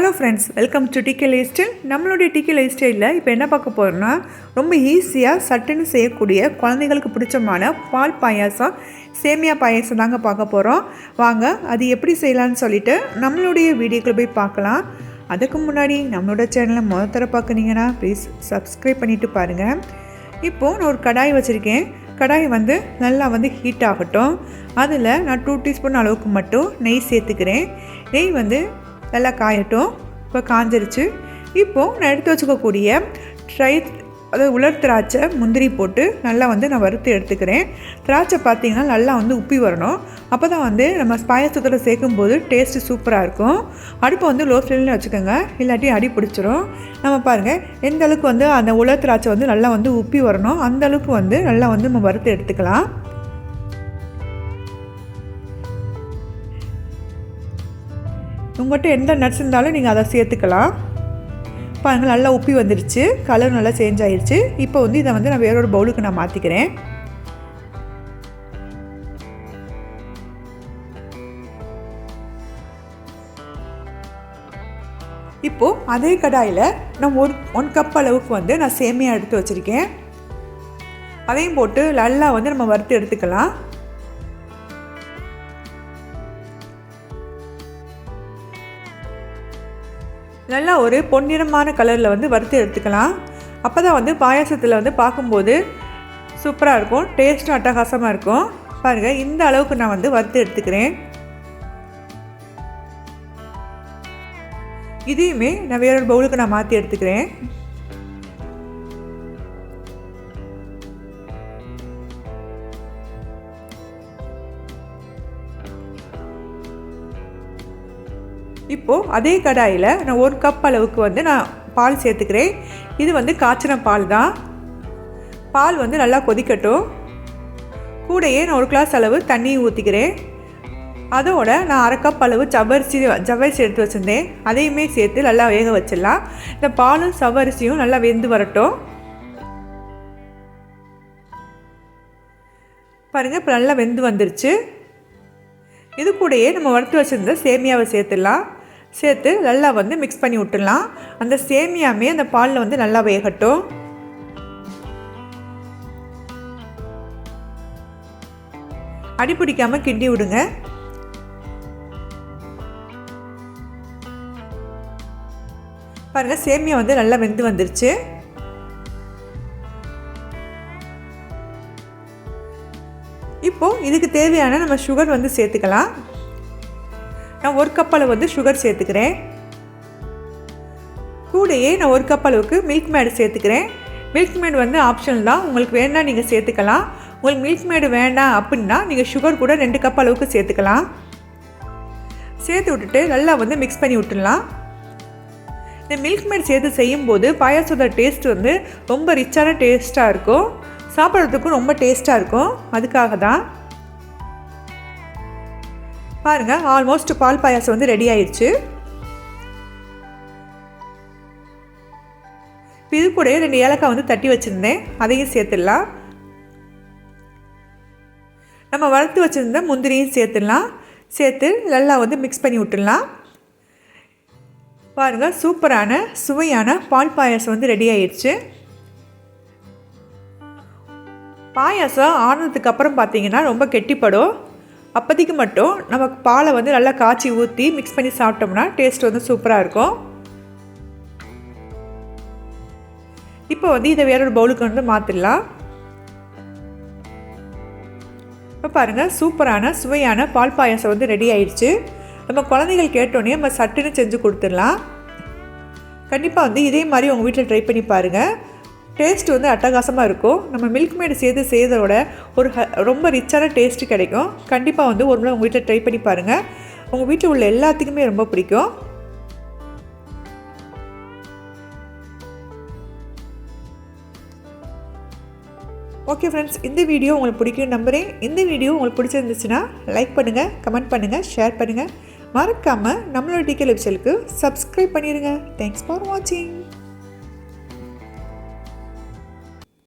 Hello friends welcome to D K life style நம்மளுடைய டிக்கே life ஸ்டைலில் இப்போ என்ன பார்க்க போகிறோம்னா ரொம்ப ஈஸியாக சட்டுன்னு செய்யக்கூடிய குழந்தைகளுக்கு பிடிச்சமான பால் பாயாசம் சேமியா பாயாசம் தாங்க பார்க்க போகிறோம் வாங்க அது எப்படி செய்யலான்னு சொல்லிட்டு நம்மளுடைய வீடியோக்குள்ளே போய் பார்க்கலாம். அதுக்கு முன்னாடி நம்மளோட சேனலை மொதல் தர பார்க்குனீங்கன்னா ப்ளீஸ் சப்ஸ்கிரைப் பண்ணிவிட்டு பாருங்கள் இப்போது நான் ஒரு கடாய் வச்சுருக்கேன். கடாய் வந்து நல்லா வந்து ஹீட் ஆகட்டும். அதில் நான் டூ டீஸ்பூன் அளவுக்கு மட்டும் நெய் சேர்த்துக்கிறேன். நெய் வந்து நல்லா காயட்டும். இப்போ காஞ்சிருச்சு. இப்போது நான் எடுத்து வச்சுக்கக்கூடிய ட்ரை அதாவது உலர் திராட்சை முந்திரி போட்டு நல்லா வந்து நான் வறுத்து எடுத்துக்கிறேன். திராட்சை பார்த்தீங்கன்னா நல்லா வந்து உப்பி வரணும். அப்போ தான் வந்து நம்ம பாயசத்தில் சேர்க்கும்போது டேஸ்ட்டு சூப்பராக இருக்கும். அடுப்பை வந்து லோ ஃப்ளேமில் வச்சுக்கோங்க. இல்லாட்டி அடி பிடிச்சிரும். நம்ம பாருங்கள் எந்த அளவுக்கு வந்து அந்த உலர் திராட்சை வந்து நல்லா வந்து உப்பி வரணும் அந்த அளவுக்கு வந்து நல்லா வந்து நம்ம வறுத்து எடுத்துக்கலாம். உங்கள்கிட்ட எந்த நட்ஸ் இருந்தாலும் நீங்கள் அதை சேர்த்துக்கலாம். பாருங்கள் நல்லா உப்பி வந்துடுச்சு கலர் நல்லா சேஞ்ச் ஆயிடுச்சு இப்போ வந்து இதை வந்து நான் வேறொரு பவுலுக்கு நான் மாற்றிக்கிறேன் இப்போது அதே கடாயில் நான் ஒரு ஒன் கப் அளவுக்கு வந்து நான் சேமியா எடுத்து வச்சுருக்கேன். அதையும் போட்டு நல்லா வந்து நம்ம வறுத்து எடுத்துக்கலாம். நல்லா ஒரு பொன்னிறமான கலரில் வந்து வறுத்து எடுத்துக்கலாம். அப்போ தான் வந்து பாயாசத்தில் வந்து பார்க்கும்போது சூப்பராக இருக்கும். டேஸ்ட்டும் அட்டகாசமாக இருக்கும். பாருங்கள் இந்த அளவுக்கு நான் வந்து வறுத்து எடுத்துக்கிறேன். இதையுமே நான் வேறொரு பவுலுக்கு நான் மாற்றி எடுத்துக்கிறேன். இப்போது அதே கடாயில் நான் ஒரு கப் அளவுக்கு வந்து நான் பால் சேர்த்துக்கிறேன். இது வந்து காய்ச்சின பால் தான். பால் வந்து நல்லா கொதிக்கட்டும். கூடையே நான் ஒரு கிளாஸ் அளவு தண்ணி ஊற்றிக்கிறேன் அதோட நான் அரை கப் அளவு ஜவ்வரிசி ஜவ்வரிசி எடுத்து வச்சுருந்தேன். அதையுமே சேர்த்து நல்லா வேக வச்சிடலாம். இந்த பாலும் சவ்வரிசியும் நல்லா வெந்து வரட்டும். பாருங்கள் இப்போ நல்லா வெந்து வந்துருச்சு. இது கூடயே நம்ம வறுத்து வச்சுருந்த சேமியாவை சேர்த்துடலாம். சேர்த்து நல்லா வந்து மிக்ஸ் பண்ணி விட்டுடலாம். அந்த சேமியாமே அந்த பாலில் வந்து நல்லா வேகட்டும். அடி பிடிக்காமல் கிண்டி விடுங்க. பாருங்கள் சேமியா வந்து நல்லா வெந்து வந்துருச்சு. இப்போது இதுக்கு தேவையான நம்ம சுகர் வந்து சேர்த்துக்கலாம். நான் ஒரு கப் அளவு வந்து சுகர் சேர்த்துக்கிறேன். கூடையே நான் ஒரு கப் அளவுக்கு மில்க் மேடு சேர்த்துக்கிறேன். மில்க் மேடு வந்து ஆப்ஷனல் தான். உங்களுக்கு வேணால் நீங்கள் சேர்த்துக்கலாம். உங்களுக்கு மில்க் மேடு வேண்டாம் அப்படின்னா நீங்கள் சுகர் கூட ரெண்டு கப் அளவுக்கு சேர்த்துக்கலாம். சேர்த்து விட்டுட்டு நல்லா வந்து மிக்ஸ் பண்ணி விட்டுடலாம். இந்த மில்க் மேட் சேர்த்து செய்யும்போது பாயாசத்தோட டேஸ்ட் வந்து ரொம்ப ரிச்சான டேஸ்ட்டாக இருக்கும். சாப்பிட்றதுக்கும் ரொம்ப டேஸ்ட்டாக இருக்கும். அதுக்காக தான் பாருங்கள் ஆல்மோஸ்ட் பால் பாயாசம் வந்து ரெடி ஆயிடுச்சு. இது கூட ரெண்டு ஏலக்காய் வந்து தட்டி வச்சுருந்தேன். அதையும் சேர்த்துடலாம். நம்ம வளர்த்து வச்சுருந்த முந்திரியும் சேர்த்துடலாம். சேர்த்து நல்லா வந்து மிக்ஸ் பண்ணி விட்டுடலாம். பாருங்கள் சூப்பரான சுவையான பால் பாயாசம் வந்து ரெடி ஆயிடுச்சு. பாயாசம் ஆனதுக்கு அப்புறம் பார்த்தீங்கன்னா ரொம்ப கெட்டிப்படும். அப்போதைக்கு மட்டும் நமக்கு பாலை வந்து நல்லா காய்ச்சி ஊற்றி மிக்ஸ் பண்ணி சாப்பிட்டோம்னா டேஸ்ட் வந்து சூப்பராக இருக்கும். இப்போ வந்து இதை வேறொரு பவுலுக்கு வந்து மாற்றிடலாம் இப்போ பாருங்கள் சூப்பரான சுவையான பால் பாயாசம் வந்து ரெடி ஆயிடுச்சு. நம்ம குழந்தைகள் கேட்டோன்னே நம்ம சட்டுன்னு செஞ்சு கொடுத்துடலாம். கண்டிப்பாக வந்து இதே மாதிரி உங்கள் வீட்டில் ட்ரை பண்ணி பாருங்கள் டேஸ்ட் வந்து அட்டகாசமாக இருக்கும். நம்ம மில்க் மேடு சேர்த்து செய்ததோட ஒரு ஹ ரொம்ப ரிச்சான டேஸ்ட்டு கிடைக்கும். கண்டிப்பாக வந்து ஒரு முறை உங்கள் வீட்டில் ட்ரை பண்ணி பாருங்கள் உங்கள் வீட்டில் உள்ள எல்லாத்துக்குமே ரொம்ப பிடிக்கும். ஓகே ஃப்ரெண்ட்ஸ் இந்த வீடியோ உங்களுக்கு பிடிக்கும் நம்புகிறேன் இந்த வீடியோ உங்களுக்கு பிடிச்சிருந்துச்சுன்னா லைக் பண்ணுங்கள் கமெண்ட் பண்ணுங்கள் ஷேர் பண்ணுங்கள் மறக்காமல் நம்மளோட டிகே லெப்சலுக்கு சப்ஸ்கிரைப் பண்ணிடுங்க தேங்க்ஸ் ஃபார் வாட்சிங்